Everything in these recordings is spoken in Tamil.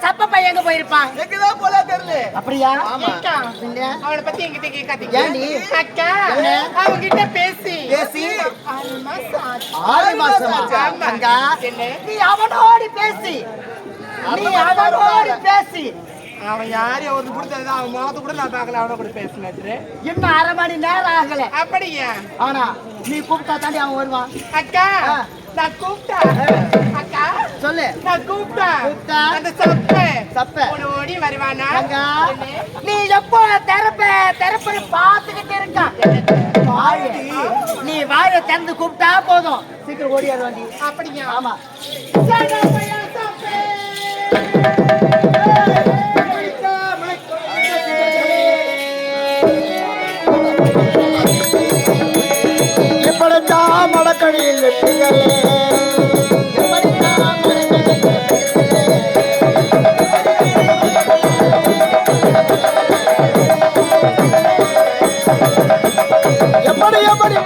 சப்ப பையன் எங்க போயிருப்பான்? எங்கதான் போல தெரியல. அப்படியா? அவளை பத்தி என்கிட்ட கேட்காதீங்க. அக்கா, என்ன? அவங்கிட்ட பேசி. பேசி? ஆறு மாசம். ஆறு மாசமா? நீ அவனோடு பேசி. நீ அவனோடு பேசி. அவன் யாரு அவருக்கு கொடுத்தது அவன் முகத்தை கூட நான் பார்க்கல. அவனை கூட பேசினாச்சு இன்னும் அரை மணி நேரம் ஆகல. அப்படியா? ஆனா நீ கூப்பிட்டா தாண்டி அவன் வருவான். அக்கா. நான் கூப்பிட்டா அக்கா சொல்லு நான் கூப்பிட்டா கூப்பிட்டா? அந்த சப்ப சப்ப. ஓடி வருவானா என்ன? நீ எப்போ திறப்ப திறப்ப பார்த்துக்கிட்டு இருக்கான் வாய நீ வாய திறந்து கூப்பிட்டா போதும் சீக்கிரம் ஓடியாரு வண்டி அப்படியா ஆமா சடப்பையா எப்படி எப்படி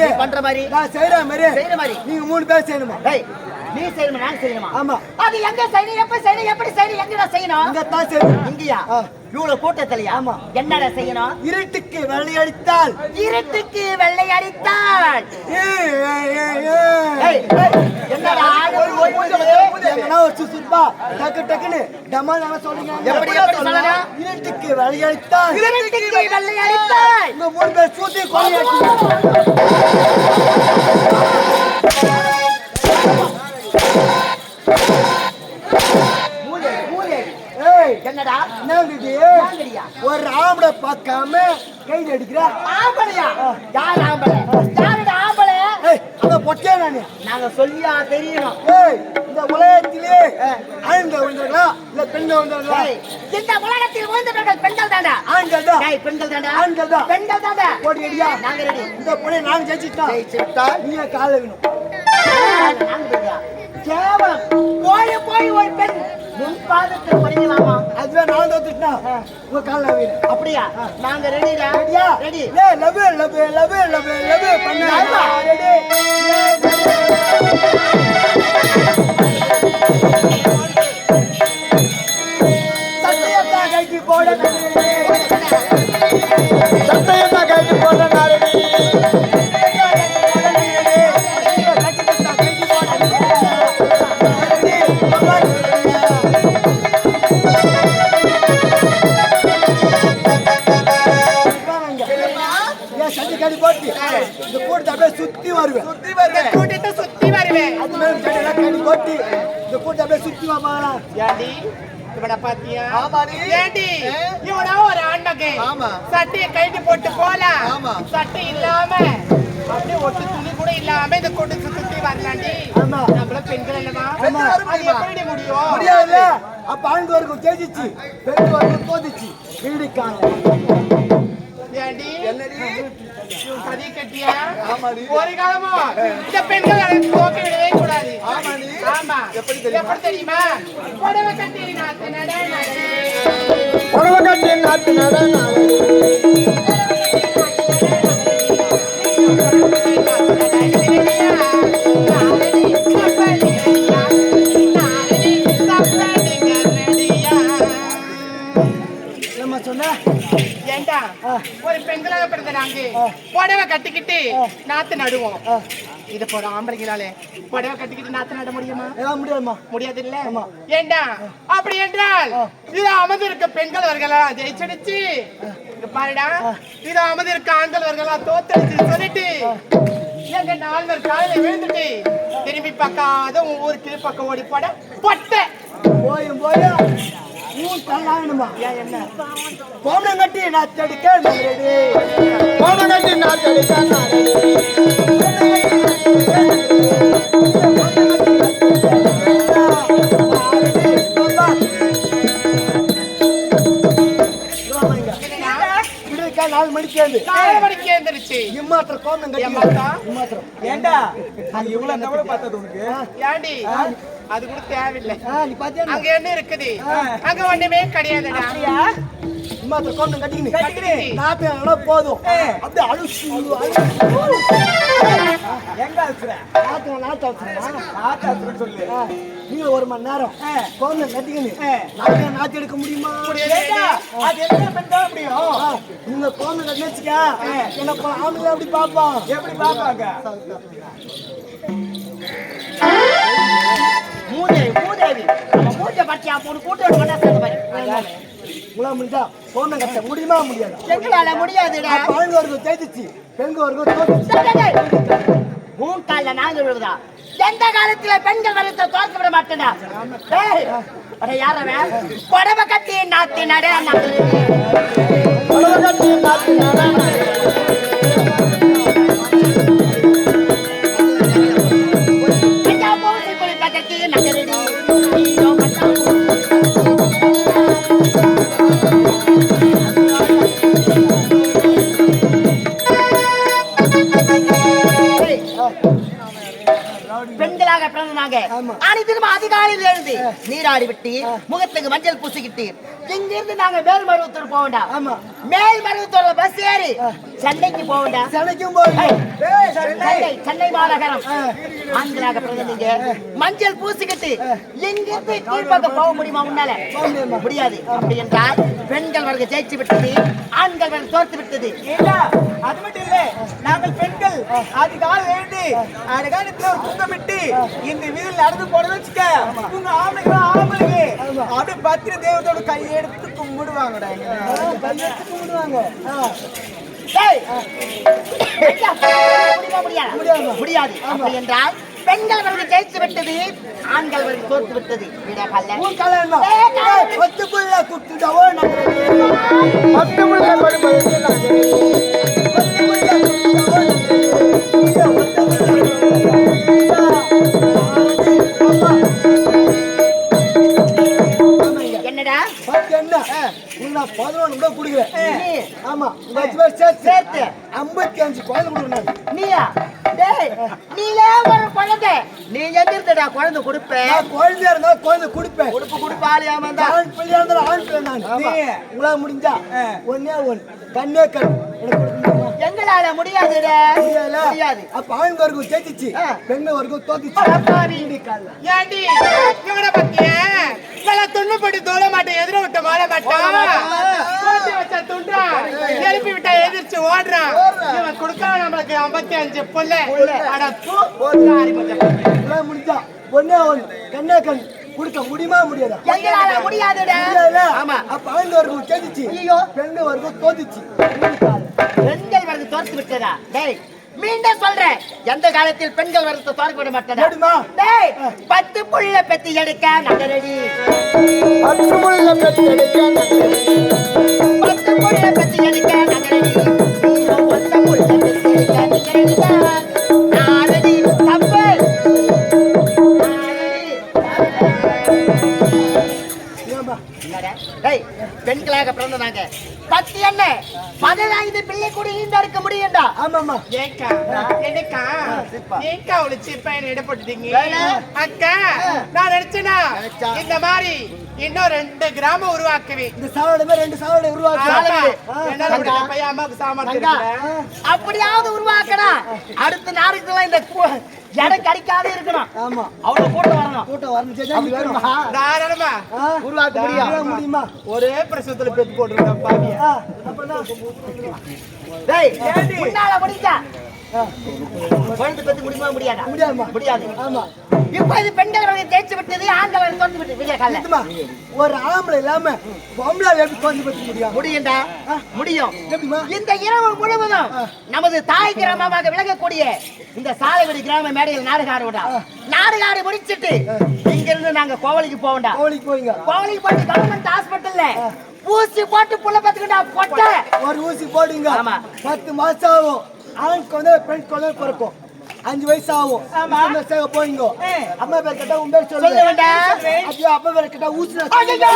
மாதிரி பண்ற மாதிரி நான் செய்யற மாதிரி செய்யற மாதிரி நீங்க மூணு பேர் செய்யணுமா? நீ செய்யணுமா நான் செய்யணுமா? ஆமா. அது எங்க செய்யணும் எப்ப செய்யணும் எப்படி செய்யணும் எங்கடா செய்யணும்? இங்க தான் செய்யணும் இங்கயா. இவ்வளவு கூட்டத்திலயா? ஆமா. என்னடா செய்யணும்? இருட்டுக்கு இருட்டுக்கு வெள்ளை ஏ, ஏ. ஏய், ஏய், என்னடா? ஒரு சுசுப்பா டக்கு டக்குன்னு டமா தானே எப்படி, சொல்லணும்? இருட்டுக்கு இருட்டுக்கு வெள்ளை அடித்தாள் உங்க மூணு பேர் சூத்தி கொலையாட்டி என்னடா? ஒரு ஆம்பளை பார்க்காம கை அடிக்கிற ஆம்பளையா? யார் ஆம்பளை? யாருடா ஆம்பளை? அத பொட்டியா நானு? நாங்க சொல்லியா தெரியணும். இந்த உலகத்திலே ஆண்கள் வந்தாங்களா இல்ல பெண்கள் வந்தாங்களா இந்த உலகத்தில் வாழ்ந்தவர்கள் பெண்கள் தாண்டா ஆண்கள் தான். பெண்கள் தாண்டா ஆண்கள் தான். பெண்கள் தாண்டா போடி அடியா நாங்க ரெடி. இந்த பொண்ணை நான் ஜெயிச்சிட்டோம் ஜெயிச்சுட்டால் நீங்க கால வேணும் நாங்க கேவலம். போய் போய் ஒரு பெண். முன் பாதத்தில் அதுவே நான் தோத்துட்டா உங்க கால அப்படியா? நாங்க ரெடிடா ரெடியா? ரெடி ஏய் love love love love love பண்ணு. ரெடி. ஏன் சட்டை கடி போட்டு இந்த கூட்டத்தை அப்படியே சுத்தி வருவேன் சுத்தி இந்த கூட்டத்தை சுத்தி வருவேன் அது மேல சட்டையெல்லாம் கடி போட்டு இந்த கூட்டத்தை அப்படியே சுத்தி வாங்க ஏண்டி இவனை பாத்தியா ஆமாடி. ஏண்டி? இவனா ஒரு ஆண்டகை ஆமா. சட்டையை கைட்டு போட்டு போலாம் ஆமா. சட்டை இல்லாம அப்படியே ஒட்டு துணி கூட இல்லாம இந்த கூட்டத்தை சுத்தி வரலாண்டி ஆமா. நம்மள பெண்கள் அல்லவா ஆமா. அது எப்படி முடியும் முடியாது அப்ப ஆண்டு வரைக்கும் ஜெயிச்சிச்சு பெண் வரைக்கும் தோதிச்சு வீடு காண ஏண்டி? சதி கட்டியா? ஒரு காலமும் இந்த பெண்கள் அதை தோக்க விடவே கூடாது ஆமா. எப்படி தெரியுமா? புடவை கட்டி நாத்து நட நட. புடவை கட்டி நாட்டு நட. ஏண்டா ஒரு பெண்களாக பிறந்த நாங்க புடவை கட்டிக்கிட்டு நாத்து நடுவோம். இது போற ஆம்பளைங்களாலே. புடவை கட்டிக்கிட்டு நாத்து நட முடியுமா? முடியாதுமா முடியாது இல்ல ஏண்டா? அப்படி என்றால் இது அமர்ந்திருக்க பெண்கள் அவர்களா ஜெயிச்சடிச்சு? பாருடா. இது அமர்ந்திருக்க ஆண்கள் அவர்களா தோத்தடிச்சு சொல்லிட்டு எங்க நால்வர் காலையில விழுந்துட்டு திரும்பி பார்க்காத உன் ஊர் கிளி பக்கம் ஓடி போட பொட்டை. போயும் போயும். கோமணம் கட்டி நான் ரெடி கோமணம் கட்டி நான் நாலு மணிக்கு ஏந்து நாலு மணிக்கு எழுந்திருச்சு இம்மாத்திரம் கோமணம் கட்டி. ஏமாத்தா? இம்மாத்திரம். ஏண்டா? இவ்வளவு பார்த்தது உனக்கு. ஏண்டி? அது கூட தேவையில்லை. அங்க என்ன இருக்குது? அங்க ஒண்ணுமே கிடையாதுடா. இம்மாத்திரம் கோமணம் கட்டிக்கினு. கட்டிக்கினு. நாத்து நல்லா போதும். அப்படியே அழுச்சு எங்க அழுத்துற நாத்து நாத்து சொல்லு. நீங்க ஒரு மணி நேரம் கோமணம் கட்டிக்கினு. நாத்து நாத்து எடுக்க முடியுமா? அது என்ன பண்ண முடியும் நீங்க கட்டி வச்சுக்க. என்ன ஆம்பளை அப்படி பாப்பான் எப்படி பாப்பாங்க மூதேவி மூதேவி. நம்ம மூஞ்ச பட்டியா போட்டு கூட்டு மாதிரி முடிஞ்சா கோமணம் கட்ட முடியுமா முடியாது? எங்களால முடியாதுடா. பழங்க வரைக்கும் தேய்ச்சிச்சு பெண்க வரைக்கும். உன் கால்ல நாங்க விழுதா எந்த காலத்துல பெண்கள் வரத்தை தோற்க விட மாட்டேடா டேய், அட யார் அவன்? புடவை கட்டி நாத்தி நட பழங்க கட்டி நாத்து நட. பிறந்தாங்க ஆமா. அனைத்திலும் அதிகாலையில் எழுந்து நீராடி விட்டு முகத்துக்கு மஞ்சள் பூசிக்கிட்டு இங்கிருந்து நாங்க மேல் மருவத்தூர் போக வேண்டாம் ஆமா. மேல் மருவத்தூர்ல பஸ் ஏறி சென்னைக்கு போக வேண்டாம் சென்னைக்கும் ஏய், சென்னை. சென்னை மாநகரம். ஆண்களாக பிறந்தீங்க மஞ்சள் பூசிக்கிட்டு எங்கிருந்து கீழ்பக்கம் போக முடியுமா உன்னால? முடியாது. அப்படி என்றால் பெண்கள் வர்க்க ஜெயிச்சு விட்டது ஆண்கள் வர்க்க தோற்று விட்டது. அது மட்டும் இல்ல நாங்கள் பெண்கள் அதிகாலை எழுந்து ஒரு குங்கமிட்டு இந்த வீதியில் நடந்து போட வச்சுக்க. உங்க ஆம்பளைங்க ஆம்பளைங்க. அப்படியே பத்திர தெய்வத்தோட கையெடுத்து கும்பிடுவாங்கடா. கையெடுத்து கும்பிடுவாங்க முடியாதா? என்றால் பெண்கள் வர்க்க ஜெயிச்சு விட்டது ஆண்கள் வர்க்க தோற்று விட்டது. பத்து புள்ள குத்துடவோ பத்து புள்ள உன்னை நான் பதினொன்று கூட கொடுக்குறேன் ஆமா உங்க அஞ்சு பேர் சேர்த்து சேர்த்து. ஐம்பத்தி அஞ்சு குழந்தை கொடுக்குறேன். நீயா? டேய் நீலே ஒரு குழந்தை. நீ எந்திருந்தடா குழந்தை கொடுப்ப? நான் குழந்தையா இருந்தா குழந்தை கொடுப்பேன். கொடுப்பு ஏமாந்தா ஆண் பிள்ளையா இருந்தாலும் ஆண் பிள்ளை நான். உங்களால முடிஞ்சா ஒன்னே ஒன்று கண்ணே கண் எனக்கு? எங்களால முடியாதுடா. முடியாதுல்ல? முடியாது. அப்ப ஆண் வரைக்கும் ஜெயிச்சிச்சு. பெண்ணு வரைக்கும் தோத்துச்சு. ஏண்டி? இவனை பத்திய? நல்லா துண்ணுப்பட்டு தோல மாட்டேன் எதிர விட்ட மாலை மாட்டான் வச்ச துண்டா? எழுப்பி விட்டா எதிர்த்து ஓடுறான் இவன் கொடுக்காம நம்மளுக்கு ஐம்பத்தி அஞ்சு புள்ள. அட தூ. சாரி மச்சான். உங்களால முடிஞ்சா ஒன்னே ஒன்று கண்ணே கண். கொடுக்க முடியுமா முடியாதா? எங்களால முடியாதுடா? ஆமா. அப்ப ஆண் வரைக்கும் ஜெயிச்சிச்சு ஐயோ. பெண்ணு வரைக்கும் தோத்துச்சு. இப்படி காலைல. பெண்கள் வரது தோற்று விட்டதா? டேய் மீண்டும் சொல்றேன். எந்த காலத்தில் பெண்கள் வரத்தை தோற்க விட மாட்டேன். டேய் பத்து புள்ள பெத்தி எடுக்க நல்ல ரெடி பத்து புள்ள பெற்றெடுக்க பத்து புள்ள பெத்தி எடுக்க நல்ல ரெடி நீயோ ஒத்த புள்ள பெத்தி எடுக்க நல்ல பெண்களாக பிறந்தனாங்க பத்து என்ன? பதினைந்து பிள்ளை கூட ஈண்டெடுக்க முடியும்டா. ஆமாம்மா. ஏக்கா என்னக்கா? ஏக்கா ஒளிச்சு இப்ப என்ன இட போட்டுட்டீங்க வேணா. அக்கா நான் நினைச்சேனா? நினைச்சா. இந்த மாதிரி இன்னும் ரெண்டு கிராமம் உருவாக்குவேன் இந்த சாவடமே ரெண்டு சாவடை உருவாக்கு. சாவடி. என்னால முடியல, பையன் அம்மாவுக்கு சாமான் தங்கா, கிடைக்கல. அப்படியாவது உருவாக்கடா. அடுத்த நாளைக்கு இந்த இடம் கிடைக்காத இருக்கணும். ஆமா. அவ்வளவு கூட வரணும். கூட்டம் வரணும். தாராளமா? உருவாக்க முடியும்? ஒரே பிரசவத்துல பெத்து போட்டுருக்கேன் பாவிய. முன்னால முடிஞ்சா ஆ, குழந்தை பத்தி முடியுமா? முடியாதா? முடியாதும்மா. முடியாது. ஆமா. இப்ப இது பெண்கள் வகை தேய்ச்சி விட்டது ஆண்கள் வகை தோத்து விட்டு விடிய ஒரு ஆம்பளை இல்லாம பொம்பளை எப்படி குழந்தை பத்தி முடியும்? முடியும்டா. முடியும். இந்த இரவு முழுவதும் நமது தாய் கிராமமாக விளங்கக்கூடிய இந்த சாலைவடி கிராம மேடையில் நாடகம் ஆடி முடிச்சிட்டு இங்கிருந்து நாங்க கோவலிக்கு போவோம்டா. கோழிக்கு போவீங்க? கோவலிக்கு போட்டு கவர்மெண்ட் ஹாஸ்பிட்டல்ல ஊசி போட்டு புள்ள பத்துக்கிட்டா பொட்ட. ஒரு ஊசி போடுங்க. ஆமா. பத்து மாசம் ஆகும். ஆண் குழந்தை பெண் குழந்தை பிறக்கும் அஞ்சு வயசு ஆகும் சேவை போயிங்க. அம்மா பேர் கேட்டா உன் பேர் சொல்ல. ஐயோ அப்பா பேர் கேட்டா ஊசி நான் ஐயையோ!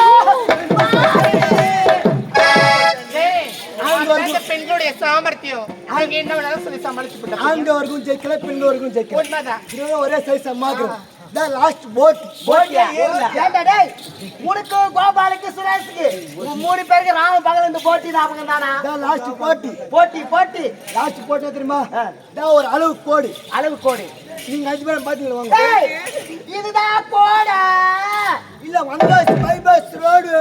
ஏய், ஆண்கள் அதான் இந்த பெண்களுடைய சாமர்த்தியம். என்ன வேணாலும் சொல்லி சமாளிச்சு ஆண்கள் வரைக்கும் ஜெயிக்கல பெண்கள் வரைக்கும் ஜெயிக்கல ஒரே சைஸ் அம்மாக்குறோம் இதான் லாஸ்ட் போட்? உனக்கு கோபாலுக்கு சுரேஷுக்கு மூணு பேருக்கு ராம பகல் இந்த போட்டி ஞாபகம் தானா? லாஸ்ட் போட்டி. போட்டி போட்டி. லாஸ்ட் போட்டி தெரியுமா? இதான் ஒரு அளவு கோடு அளவு கோடு நீங்க அஞ்சு பேரும் வாங்க. டேய், இதுதான் கோடா இல்ல வந்தாச்சு பைபாஸ் ரோடு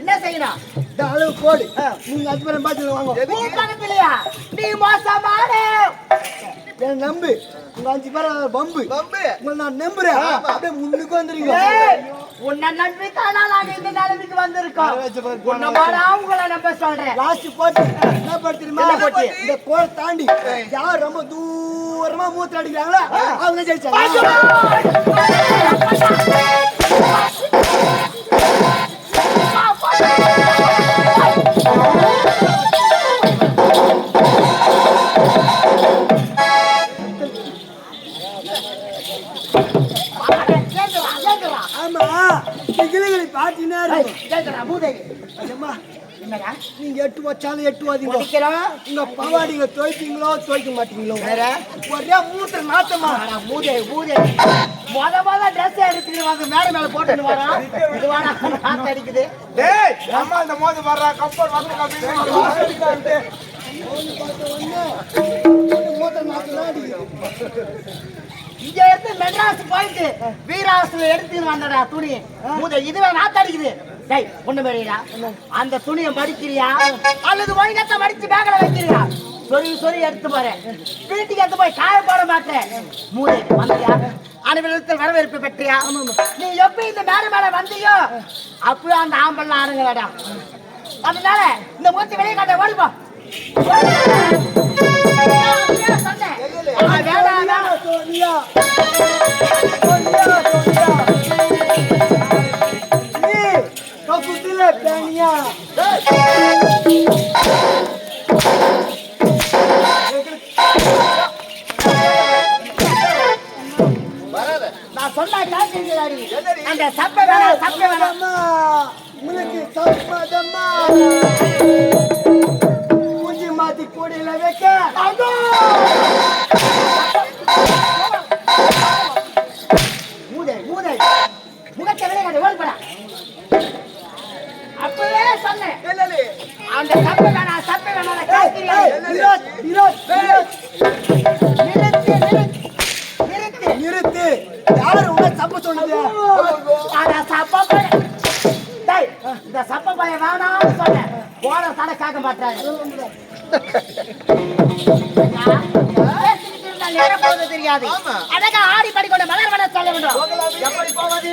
என்ன செய்யணும்? அளவு கோடு. நீங்க அஞ்சு பேரும் பாத்தீங்களா வாங்க. நீ மோசமான. என் நம்பு. உங்க அஞ்சு பேர் பம்பு பம்பு உங்களை நான் நம்புறேன். அப்படியே முன்னுக்கு வந்துருங்க உன்னை நம்பி தானா நாங்க இந்த நிலைமைக்கு வந்திருக்கோம். உன்னை மாடா உங்களை நம்ப சொல்றேன். லாஸ்ட் போட்டி. என்ன போட்டி? இந்த கோடை தாண்டி யார் ரொம்ப தூரமா மூத்த அடிக்கிறாங்களோ அவங்க ஜெயிச்சாங்க. ஐயம்மா, என்னடா? நீங்க எட்டு வச்சாலும் எட்டு வாதீங்க முடிக்கிறோம். உங்க பவாடிங்க துவைப்பீங்களோ துவைக்க மாட்டீங்களோ வேற? ஒரே மூத்த நாத்தமா ஆனா, மூதேவி, மூதேவி. மொத மொத dress எடுத்துக்கிட்டு வந்து மேடை மேல போட்டுன்னு வரான். இது வாடா, நாத்து அடிக்குது. டேய் அம்மா அந்த மோது வர்றா கப்பல் வந்து கப்பல் மூத்த நாத்தம் அடிக்குது இங்க இருந்து மெட்ராஸ் போயிட்டு வீராசுல எடுத்துன்னு வந்தடா துணி மூத இதுவே நாத்து அடிக்குது டேய் ஒண்ணு மேடிடா அந்த துணியை மடிக்கிறியா அல்லது ஒழுங்கத்தை மடிச்சு பேக்ல வைக்கிறியா சொறி சொறி எடுத்து போறேன் வீட்டுக்கு எடுத்து போய் காய போட மாட்டேன் மூதை வந்தியா அனுபவத்தில் வரவேற்பு பெற்றியா நீ எப்ப இந்த மேல மேல வந்தியோ அப்பவே அந்த ஆம்பல்லாம் ஆடுங்களடா அதனால இந்த மூச்சு வெளியே காட்ட ஓடிப்போ சொன்னேன் ஆ, வேணாம் வேணாம் கப்புத்தில பேனியா நான் சொன்னா கேட்கிறீங்களாடி அந்த சப்பை வேணாம் சப்பை வேணாம். உனக்கு சம்மதம்மா தெரியாது அழகா ஆடி படிக்கொண்ட மலர் வன சொல்ல வேண்டும் எப்படி போவது